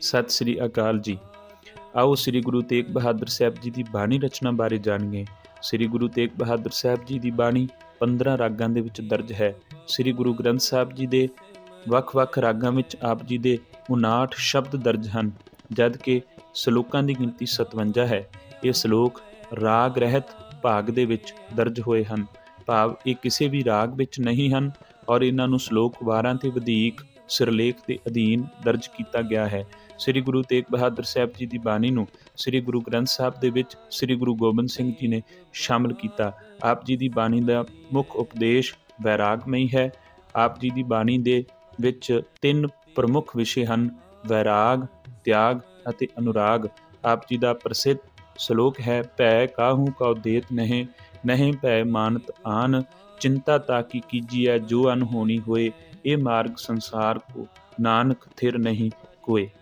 ਸਤਿ ਸ੍ਰੀ ਅਕਾਲ ਜੀ। ਆਓ ਸ੍ਰੀ ਗੁਰੂ ਤੇਗ ਬਹਾਦਰ ਸਾਹਿਬ ਜੀ ਦੀ ਬਾਣੀ ਰਚਨਾ ਬਾਰੇ ਜਾਣੀਏ। ਸ੍ਰੀ ਗੁਰੂ ਤੇਗ ਬਹਾਦਰ ਸਾਹਿਬ ਜੀ ਦੀ ਬਾਣੀ 15 ਰਾਗਾਂ ਦੇ ਵਿੱਚ ਦਰਜ ਹੈ। ਸ੍ਰੀ ਗੁਰੂ ਗ੍ਰੰਥ ਸਾਹਿਬ ਜੀ ਦੇ ਵੱਖ-ਵੱਖ ਰਾਗਾਂ ਵਿੱਚ ਆਪ ਜੀ ਦੇ 59 ਸ਼ਬਦ ਦਰਜ ਹਨ, ਜਦ ਕਿ ਸ਼ਲੋਕਾਂ ਦੀ ਗਿਣਤੀ 57 ਹੈ। ਇਹ ਸ਼ਲੋਕ ਰਾਗ ਰਹਿਤ ਭਾਗ ਦੇ ਵਿੱਚ ਦਰਜ ਹੋਏ ਹਨ। ਭਾਵ ਇਹ ਕਿਸੇ ਵੀ ਰਾਗ ਵਿੱਚ ਨਹੀਂ ਹਨ ਔਰ ਇਹਨਾਂ ਨੂੰ ਸ਼ਲੋਕ ਵਾਰਾਂ ਤੇ ਵਧੇਕ ਸਿਰਲੇਖ ਦੇ ਅਧੀਨ ਦਰਜ ਕੀਤਾ ਗਿਆ ਹੈ। ਸ੍ਰੀ ਗੁਰੂ ਤੇਗ ਬਹਾਦਰ ਸਾਹਿਬ ਜੀ ਦੀ ਬਾਣੀ ਨੂੰ ਸ੍ਰੀ ਗੁਰੂ ਗ੍ਰੰਥ ਸਾਹਿਬ ਦੇ ਵਿੱਚ ਸ੍ਰੀ ਗੁਰੂ ਗੋਬਿੰਦ ਸਿੰਘ ਜੀ ਨੇ ਸ਼ਾਮਲ ਕੀਤਾ। ਆਪ ਜੀ ਦੀ ਬਾਣੀ ਦਾ ਮੁੱਖ ਉਪਦੇਸ਼ ਵੈਰਾਗਮਈ ਹੈ। ਆਪ ਜੀ ਦੀ ਬਾਣੀ ਦੇ ਵਿੱਚ ਤਿੰਨ ਪ੍ਰਮੁੱਖ ਵਿਸ਼ੇ ਹਨ, ਵੈਰਾਗ, ਤਿਆਗ ਅਤੇ ਅਨੁਰਾਗ। ਆਪ ਜੀ ਦਾ ਪ੍ਰਸਿੱਧ ਸ਼ਲੋਕ ਹੈ, ਭੈ ਕਾਹੂ ਕਉ ਦੇਤ ਨਹੀਂ ਨਹੀਂ ਭੈ ਮਾਨਤ ਆਨ। ਚਿੰਤਾ ਤਾਕੀ ਕੀਜੀਐ, ਜੋ ਅਨਹੋਣੀ ਹੋਏ। ਇਹ ਮਾਰਗ ਸੰਸਾਰ ਕੋ ਨਾਨਕ ਥਿਰ ਨਹੀਂ ਕੋਏ।